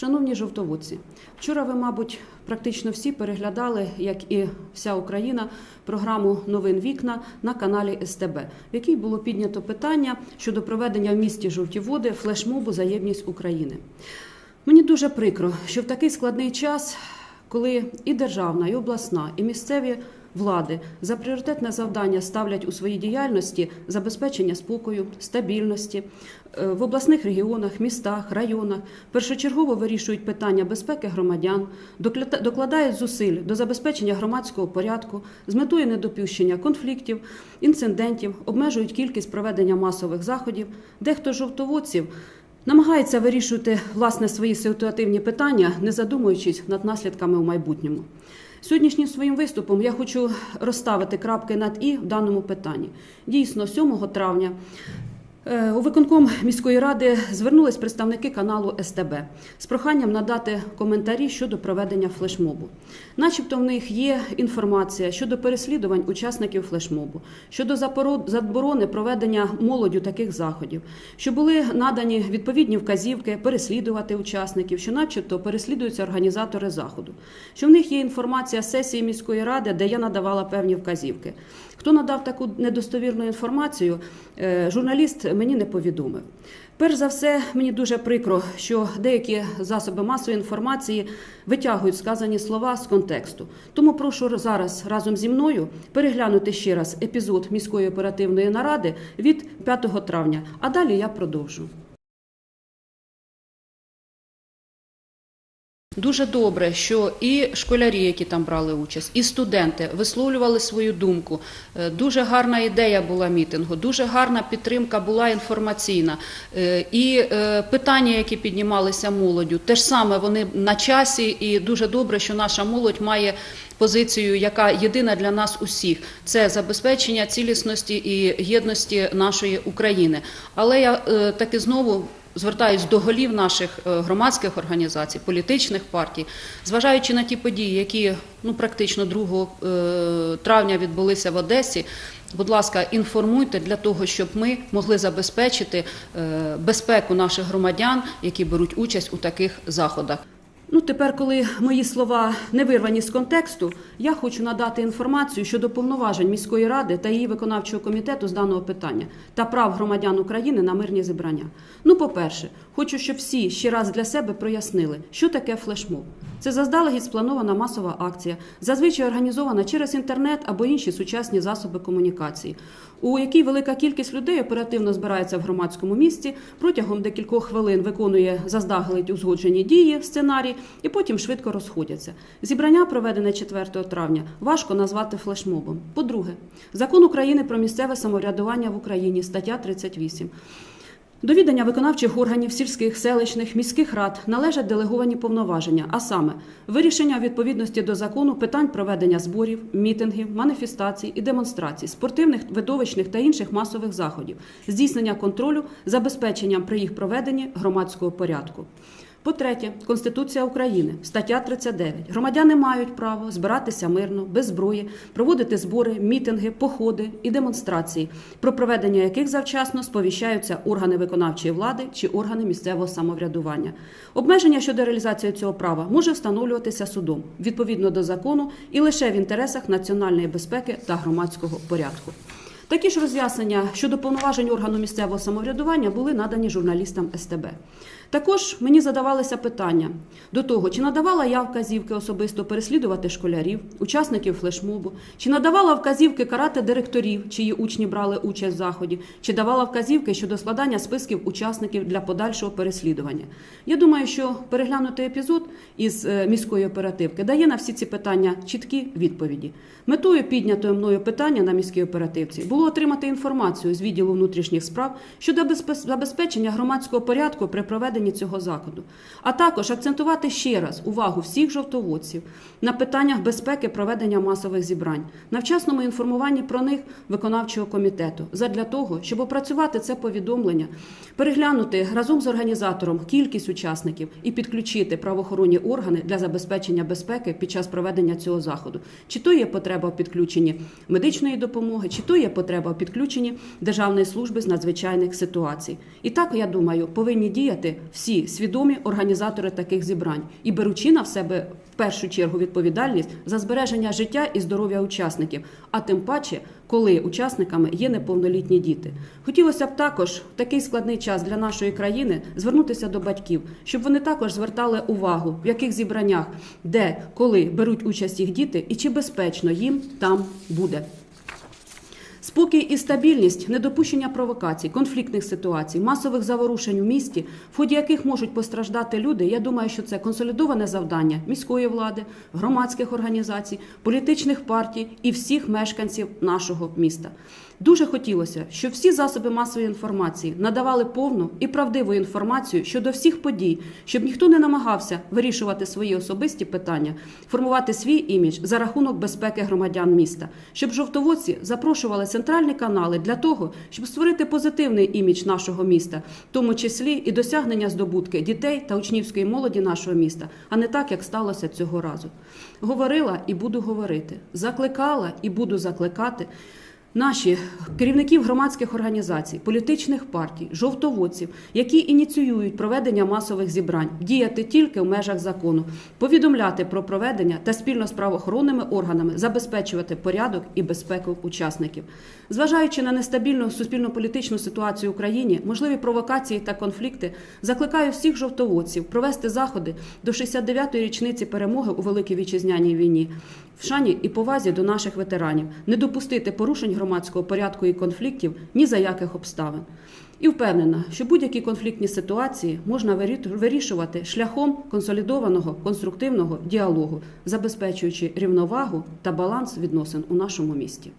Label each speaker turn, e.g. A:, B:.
A: Шановні жовтоводці, вчора ви, мабуть, практично всі переглядали, як і вся Україна, програму Новин вікна на каналі СТБ, в якій було піднято питання щодо проведення в місті Жовті Води флешмобу за єдність України. Мені дуже прикро, що в такий складний час, коли і державна, і обласна, і місцеві влади за пріоритетне завдання ставлять у своїй діяльності забезпечення спокою, стабільності е, в обласних регіонах, містах, районах, першочергово вирішують питання безпеки громадян, докладають зусиль до забезпечення громадського порядку з метою недопущення конфліктів, інцидентів, обмежують кількість проведення масових заходів. Дехто жовтоводців намагається вирішувати власне свої ситуативні питання, не задумуючись над наслідками у майбутньому. Сьогоднішнім своїм виступом я хочу розставити крапки над і в даному питанні. Дійсно, 7 травня у виконком міської ради звернулись представники каналу СТБ з проханням надати коментарі щодо проведення флешмобу. Начебто в них є інформація щодо переслідувань учасників флешмобу, щодо заборони проведення молоддю таких заходів, що були надані відповідні вказівки переслідувати учасників, що, начебто, переслідуються організатори заходу. Що в них є інформація сесії міської ради, де я надавала певні вказівки. Хто надав таку недостовірну інформацію, е, журналіст мені не повідомив. Перш за все, мені дуже прикро, що деякі засоби масової інформації витягують сказані слова з контексту. Тому прошу зараз разом зі мною переглянути ще раз епізод міської оперативної наради від 5 травня. А далі я продовжу. Дуже добре, що і школярі, які там брали участь, і студенти висловлювали свою думку. Е, Дуже гарна ідея була мітингу, дуже гарна підтримка була інформаційна. Е, І е, питання, які піднімалися молоддю, теж саме вони на часі, і дуже добре, що наша молодь має позицію, яка єдина для нас усіх. Це забезпечення цілісності і єдності нашої України. Але я таки знову звертаюсь до голів наших е, громадських організацій, політичних партій, зважаючи на ті події, які ну практично 2 е, травня відбулися в Одесі. Будь ласка, інформуйте для того, щоб ми могли забезпечити е, безпеку наших громадян, які беруть участь у таких заходах. Ну, тепер, коли мої слова не вирвані з контексту, я хочу надати інформацію щодо повноважень міської ради та її виконавчого комітету з даного питання та прав громадян України на мирні зібрання. Ну, по-перше, хочу, щоб всі ще раз для себе прояснили, що таке флешмоб. Це заздалегідь спланована масова акція, зазвичай організована через інтернет або інші сучасні засоби комунікації, у якій велика кількість людей оперативно збирається в громадському місці, протягом декількох хвилин виконує заздалегідь узгоджені дії, сценарій, і потім швидко розходяться. Зібрання, проведене 4 травня, важко назвати флешмобом. По-друге, закон України про місцеве самоврядування в Україні, стаття 38. До відання виконавчих органів сільських, селищних, міських рад належать делеговані повноваження, а саме вирішення відповідності до закону питань проведення зборів, мітингів, маніфестацій і демонстрацій, спортивних, видовищних та інших масових заходів, здійснення контролю, забезпеченням при їх проведенні громадського порядку. По-третє, Конституція України, стаття 39. Громадяни мають право збиратися мирно, без зброї, проводити збори, мітинги, походи і демонстрації, про проведення яких завчасно сповіщаються органи виконавчої влади чи органи місцевого самоврядування. Обмеження щодо реалізації цього права може встановлюватися судом відповідно до закону і лише в інтересах національної безпеки та громадського порядку. Такі ж роз'яснення щодо повноважень органу місцевого самоврядування були надані журналістам СТБ. Також мені задавалися питання до того, чи надавала я вказівки особисто переслідувати школярів, учасників флешмобу, чи надавала вказівки карати директорів, чиї учні брали участь в заході, чи давала вказівки щодо складання списків учасників для подальшого переслідування. Я думаю, що переглянутий епізод із е, міської оперативки дає на всі ці питання чіткі відповіді. Метою піднятої мною питання на міській оперативці було отримати інформацію з відділу внутрішніх справ щодо безпе- забезпечення громадського порядку при проведенні цього заходу, а також акцентувати ще раз увагу всіх жовтоводців на питаннях безпеки проведення масових зібрань, на вчасному інформуванні про них виконавчого комітету, задля того, щоб опрацювати це повідомлення, переглянути разом з організатором кількість учасників і підключити правоохоронні органи для забезпечення безпеки під час проведення цього заходу. Чи то є потреба в підключенні медичної допомоги, чи то є потреба в підключенні Державної служби з надзвичайних ситуацій. І так, я думаю, повинні діяти
B: всі свідомі організатори таких зібрань і беручи на себе в першу чергу відповідальність за збереження життя і здоров'я учасників, а тим паче, коли учасниками є неповнолітні діти. Хотілося б також в такий складний час для нашої країни звернутися до батьків, щоб вони також звертали увагу, в яких зібраннях, де, коли беруть участь їх діти, і чи безпечно їм там буде. Спокій і стабільність, недопущення провокацій, конфліктних ситуацій, масових заворушень у місті, в ході яких можуть постраждати люди. Я думаю, що це консолідоване завдання міської влади, громадських організацій, політичних партій і всіх мешканців нашого міста. Дуже хотілося, щоб всі засоби масової інформації надавали повну і правдиву інформацію щодо всіх подій, щоб ніхто не намагався вирішувати свої особисті питання, формувати свій імідж за рахунок безпеки громадян міста, щоб жовтоводці запрошували центральні канали для того, щоб створити позитивний імідж нашого міста, в тому числі і досягнення здобутки дітей та учнівської молоді нашого міста, а не так, як сталося цього разу. Говорила і буду говорити, закликала і буду закликати. Наші керівників громадських організацій, політичних партій, жовтоводців, які ініціюють проведення масових зібрань, діяти тільки в межах закону, повідомляти про проведення та спільно з правоохоронними органами забезпечувати порядок і безпеку учасників. Зважаючи на нестабільну суспільно-політичну ситуацію в Україні, можливі провокації та конфлікти, закликаю всіх жовтоводців провести заходи до 69-ї річниці перемоги у Великій вітчизняній війні в шані і повазі до наших ветеранів, не допустити порушень громадського порядку і конфліктів ні за яких обставин. І впевнена, що будь-які конфліктні ситуації можна вирішувати шляхом консолідованого конструктивного діалогу, забезпечуючи рівновагу та баланс відносин у нашому місті.